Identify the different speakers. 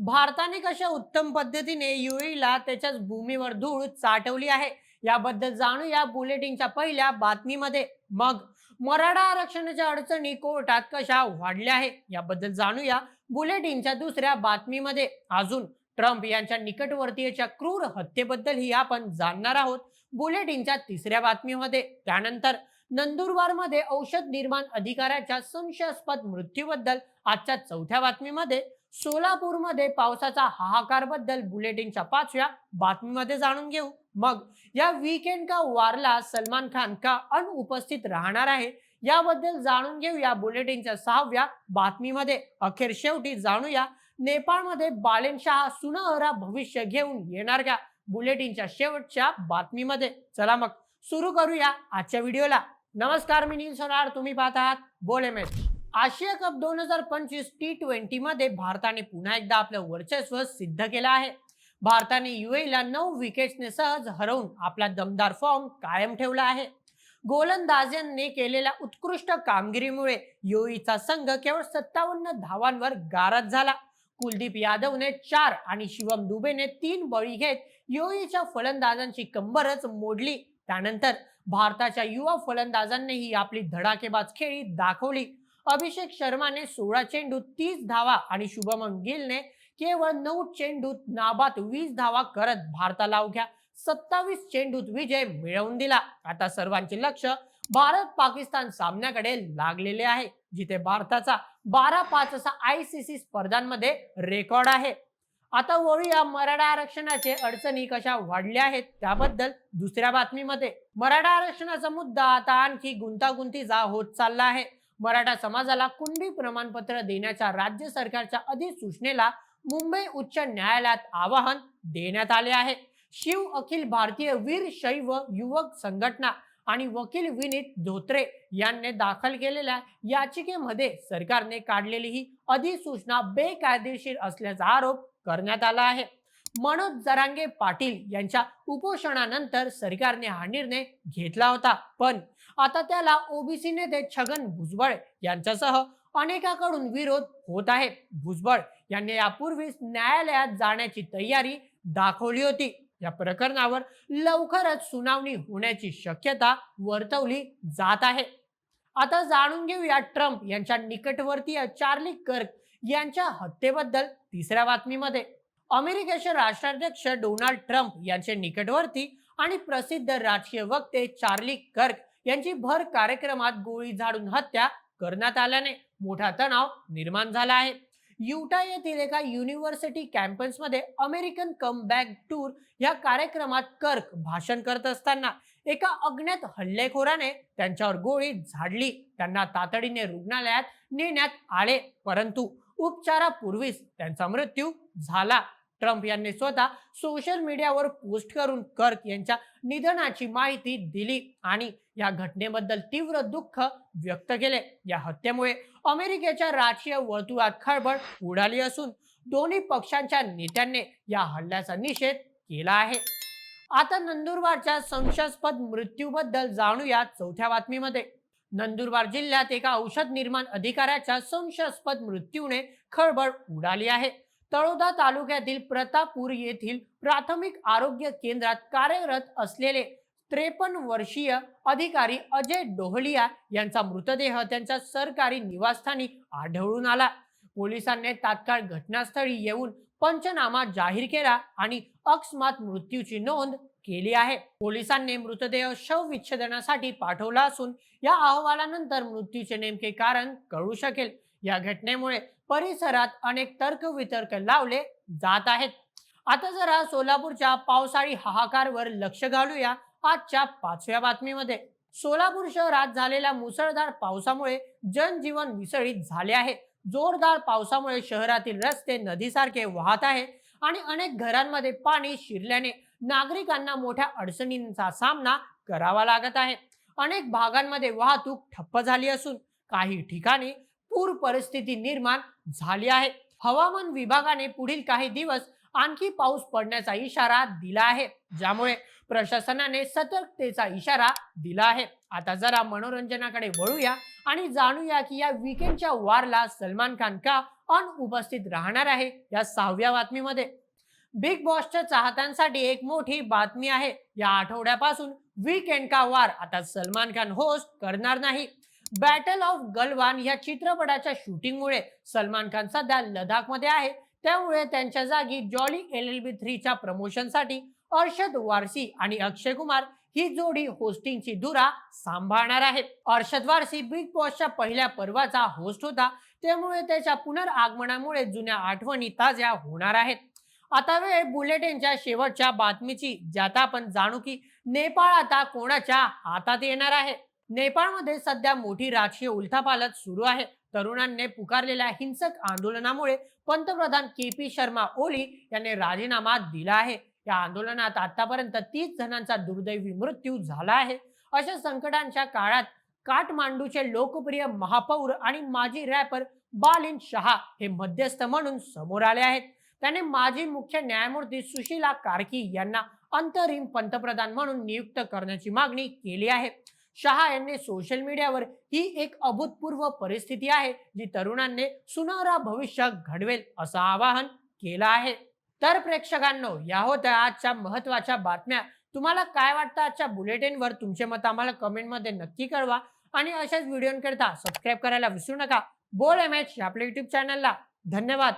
Speaker 1: भारताने कशा उत्तम पद्धतीने युएईला त्याच्याच भूमीवर धूळ चाटवली आहे याबद्दल जाणूया बुलेटिनच्या पहिल्या बातमीमध्ये. मग मराठा आरक्षणाच्या अडचणी कोर्टात कशा वाढल्या आहे याबद्दल जाणूया बुलेटिनच्या दुसऱ्या बातमीमध्ये. अजून ट्रम्प यांच्या निकटवर्तीयच्या क्रूर हत्येबद्दलही आपण जाणणार आहोत बुलेटिनच्या तिसऱ्या बातमीमध्ये. त्यानंतर नंदुरबारमध्ये औषध निर्माण अधिकाऱ्याच्या संशयास्पद मृत्यूबद्दल आजच्या चौथ्या बातमीमध्ये सोलापूरमध्ये पावसाचा हाहाकारबद्दल बुलेटिनच्या पाचव्या बातमीमध्ये जाणून घेऊ. मग या वीकेंड का वारला सलमान खान का अनुपस्थित राहणार आहे याबद्दल जाणून घेऊ या बुलेटिनच्या सहाव्या बातमीमध्ये. अखेर शेवटी जाणूया नेपाळमध्ये बालेन शहा सुनहरा भविष्य घेऊन येणार का? बुलेटिनच्या शेवटच्या बातमीमध्ये. चला मग सुरू करूया आजच्या व्हिडिओला. नमस्कार मी नील सोनार तुम्ही पाहत आहात बोले मॅच आशिया कप दोन हजार पंचवीस टी ट्वेंटी मध्ये भारताने पुन्हा एकदा आपलं वर्चस्व सिद्ध केलं आहे. भारताने युएला नऊ विकेट्सने सहज हरवून आपला दमदार फॉर्म कायम ठेवला आहे. गोलंदाजांनी केलेल्या उत्कृष्ट कामगिरीमुळे युईचा संघ केवळ सत्तावन्न धावांवर गारद झाला. कुलदीप यादवने चार आणि शिवम दुबेने तीन बळी घेत युईच्या फलंदाजांची कंबरच मोडली. त्यानंतर भारताच्या युवा फलंदाजांनीही आपली धडाकेबाज खेळी दाखवली. अभिषेक शर्माने सोळा चेंडूत तीस धावा आणि शुभमन गिलने केवळ नऊ चेंडूत नाबाद वीस धावा करत भारताला अवघ्या सत्तावीस चेंडूत विजय मिळवून दिला. आता सर्वांचे लक्ष भारत पाकिस्तान सामन्याकडे लागलेले आहे जिथे भारताचा बारा पाच असा आय सी सी स्पर्धांमध्ये रेकॉर्ड आहे. आता वळूया मराठा आरक्षणाचे अडचणी कशा वाढल्या आहेत त्याबद्दल दुसऱ्या बातमीमध्ये. मराठा आरक्षणाचा मुद्दा आता आणखी गुंतागुंतीचा होत चालला आहे. मराठा समाजाला कुणबी प्रमाणपत्र देण्याच्या राज्य सरकारच्या अधिसूचनेला मुंबई उच्च न्यायालयात आवाहन देण्यात आले आहे. शिव अखिल भारतीय वीर शैव युवक संघटना आणि वकील विनीत धोत्रे यांनी दाखल केलेल्या याचिकेमध्ये सरकारने काढलेली ही अधिसूचना बेकायदेशीर असल्याचा आरोप करण्यात आला आहे. मनोज जरांगे पाटील यांच्या उपोषणानंतर सरकारने हा निर्णय घेतला होता. पण आता त्याला ओबीसी नेते छगन भुजबळ यांच्यासह अनेकाकडून विरोध होत आहे. भुजबळ यांनी यापूर्वीच न्यायालयात जाण्याची तयारी दाखवली होती. या प्रकरणावर लवकरच सुनावणी होण्याची शक्यता वर्तवली जात आहे. आता जाणून घेऊया ट्रम्प यांच्या निकटवर्तीय चार्ली कर्क यांच्या हत्येबद्दल तिसऱ्या बातमीमध्ये. अमेरिकेचे राष्ट्राध्यक्ष डोनाल्ड ट्रम्प यांचे निकटवर्ती आणि प्रसिद्ध राजकीय वक्ते चार्ली कर्क यांची भर कार्यक्रमात गोळी झाडून हत्या करण्यात आल्याने मोठा तणाव निर्माण झाला आहे. युटा येथील एका युनिव्हर्सिटी कॅम्पसमध्ये अमेरिकन कम बॅक टूर या कार्यक्रमात कर्क भाषण करत असताना एका अज्ञात हल्लेखोराने त्यांच्यावर गोळी झाडली. त्यांना तातडीने रुग्णालयात नेण्यात आले परंतु उपचारापूर्वीच त्यांचा मृत्यू झाला. ट्रम्प यांनी स्वतः सोशल मीडियावर पोस्ट करून कर्क यांच्या निधनाची माहिती दिली आणि या घटनेबद्दल तीव्र दुःख व्यक्त केले. या हत्येमुळे अमेरिकेच्या राजकीय वर्तुळात खळबळ उडाली असून दोन्ही पक्षांच्या नेत्यांनी या हल्ल्याचा निषेध केला आहे. आता नंदुरबारच्या संशयास्पद मृत्यूबद्दल जाणूया चौथ्या बातमीमध्ये. नंदुरबार जिल्ह्यात एका औषध निर्माण अधिकाऱ्याच्या संशयास्पद मृत्यूने खळबळ उडाली आहे. तळोदा तालुक्यातील प्रतापूर येथील प्राथमिक आरोग्य केंद्रात कार्यरत असलेले त्रेपन्न वर्षीय अधिकारी अजय डोहलिया यांचा मृतदेह त्यांच्या सरकारी निवासस्थानी आढळून आला. पोलिसांनी तात्काळ घटनास्थळी येऊन पंचनामा जाहीर केला आणि अकस्मात मृत्यूची नोंद केली आहे. पोलिसांनी मृतदेह शवविच्छेदनासाठी पाठवला असून या अहवालानंतर मृत्यूचे नेमके कारण कळू शकेल. या घटनेमुळे परिसरात अनेक तर्कवितर्क लावले जात आहेत. आता जरा सोलापूरच्या पावसाळी हाहाकारवर लक्ष घालूया आजच्या पाचव्या बातमीमध्ये. सोलापूर शहरात झालेल्या मुसळधार पावसामुळे जनजीवन विसळीत झाले आहे. जोरदार पावसामुळे शहरातील रस्ते नदीसारखे वाहत आहे आणि अनेक घरांमध्ये पाणी शिरल्याने नागरिकांना मोठ्या अडचणींचा सामना करावा लागत आहे. अनेक भागांमध्ये वाहतूक ठप्प झाली असून काही ठिकाणी पूर परिस्थिती निर्माण झाली आहे. हवामान विभागाने पुढील काही दिवस आणखी पाऊस पडण्याचा इशारा दिला आहे. ज्यामुळे प्रशासनाने सतर्कतेचा इशारा दिला आहे. आता जरा मनोरंजनाकडे वळूया आणि जाणूया की या विकेंडच्या वारला सलमान खान का अनुपस्थित राहणार आहे या सहाव्या बातमीमध्ये. बिग बॉसच्या चाहत्यांसाठी एक मोठी बातमी आहे. या आठवड्यापासून वीकेंड का वार आता सलमान खान होस्ट करणार नाही. बॅटल ऑफ गलवान या चित्रपटाच्या शूटिंगमुळे सलमान खान सध्या लडाखमध्ये आहे. त्यामुळे त्यांच्या जागी जॉली एल एल बी थ्रीच्या प्रमोशनसाठी अर्षद वारसी आणि अक्षय कुमार ही जोडी होस्टिंगची धुरा सांभाळणार आहे अर्षद वारसी बिग बॉसच्या पहिल्या पर्वाचा होस्ट होता. त्यामुळे त्याच्या पुनरागमनामुळे जुन्या आठवणी ताज्या होणार आहेत. आता वेळ बुलेटिनच्या शेवटच्या बातमीची ज्यात आपण जाणू की नेपाळ आता कोणाच्या हातात येणार आहे? नेपाळमध्ये सध्या मोठी राजकीय उलथापालथ सुरू आहे. तरुणांनी पुकारलेल्या हिंसक आंदोलनामुळे पंतप्रधान के पी शर्मा ओली यांनी राजीनामा दिला आहे. या आंदोलनात आतापर्यंत तीस जणांचा दुर्दैवी मृत्यू झाला आहे. अशा संकटांच्या काळात काठमांडूचे लोकप्रिय महापौर आणि माजी रॅपर बालिन शहा हे मध्यस्थ म्हणून समोर आले आहेत. त्याने माजी मुख्य न्यायमूर्ती सुशीला कार्की यांना अंतरिम पंतप्रधान म्हणून नियुक्त करण्याची मागणी केली आहे. शहा यांनी सोशल मीडियावर ही एक अभूतपूर्व परिस्थिती आहे जी तरुणांनी सुनारा भविष्य घडवेल असं आवाहन केलं आहे. तर प्रेक्षकांनो या होत्या आजच्या महत्त्वाच्या बातम्या. तुम्हाला काय वाटतं आजच्या बुलेटिनवर तुमचे मत आम्हाला कमेंटमध्ये नक्की कळवा. आणि अशाच व्हिडिओंकरिता सबस्क्राईब करायला विसरू नका. बोल एम एच आपल्या युट्यूब चॅनलला धन्यवाद.